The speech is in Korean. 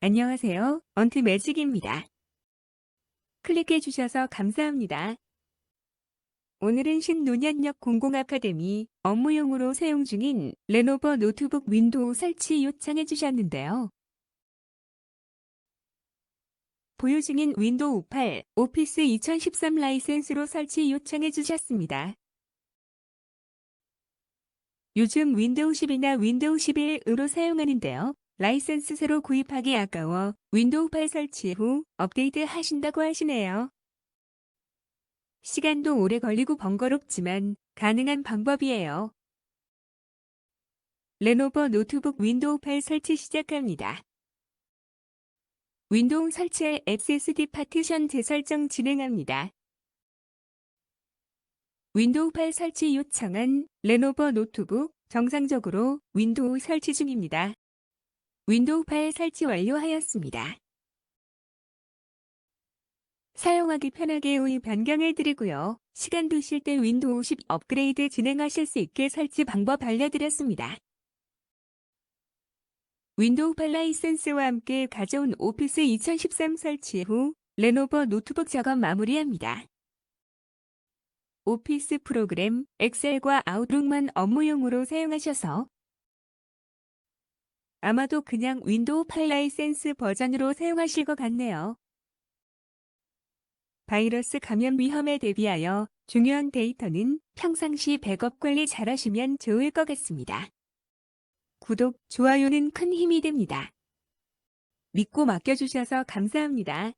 안녕하세요. 언트 매직입니다. 클릭해 주셔서 감사합니다. 오늘은 신논현역 공공아카데미 업무용으로 사용 중인 레노버 노트북 윈도우 설치 요청해 주셨는데요. 보유 중인 윈도우 8 오피스 2013 라이센스로 설치 요청해 주셨습니다. 요즘 윈도우 10이나 윈도우 11으로 사용하는데요. 라이센스 새로 구입하기 아까워 윈도우 8 설치 후 업데이트 하신다고 하시네요. 시간도 오래 걸리고 번거롭지만 가능한 방법이에요. 레노버 노트북 윈도우 8 설치 시작합니다. 윈도우 설치할 SSD 파티션 재설정 진행합니다. 윈도우 8 설치 요청한 레노버 노트북 정상적으로 윈도우 설치 중입니다. 윈도우 8 설치 완료하였습니다. 사용하기 편하게 우이 변경해 드리고요. 시간 되실 때 윈도우 10 업그레이드 진행하실 수 있게 설치 방법 알려드렸습니다. 윈도우 8 라이센스와 함께 가져온 오피스 2013 설치 후 레노버 노트북 작업 마무리합니다. 오피스 프로그램, 엑셀과 아웃룩만 업무용으로 사용하셔서 아마도 그냥 윈도우 8 라이센스 버전으로 사용하실 것 같네요. 바이러스 감염 위험에 대비하여 중요한 데이터는 평상시 백업 관리 잘 하시면 좋을 것 같습니다. 구독, 좋아요는 큰 힘이 됩니다. 믿고 맡겨주셔서 감사합니다.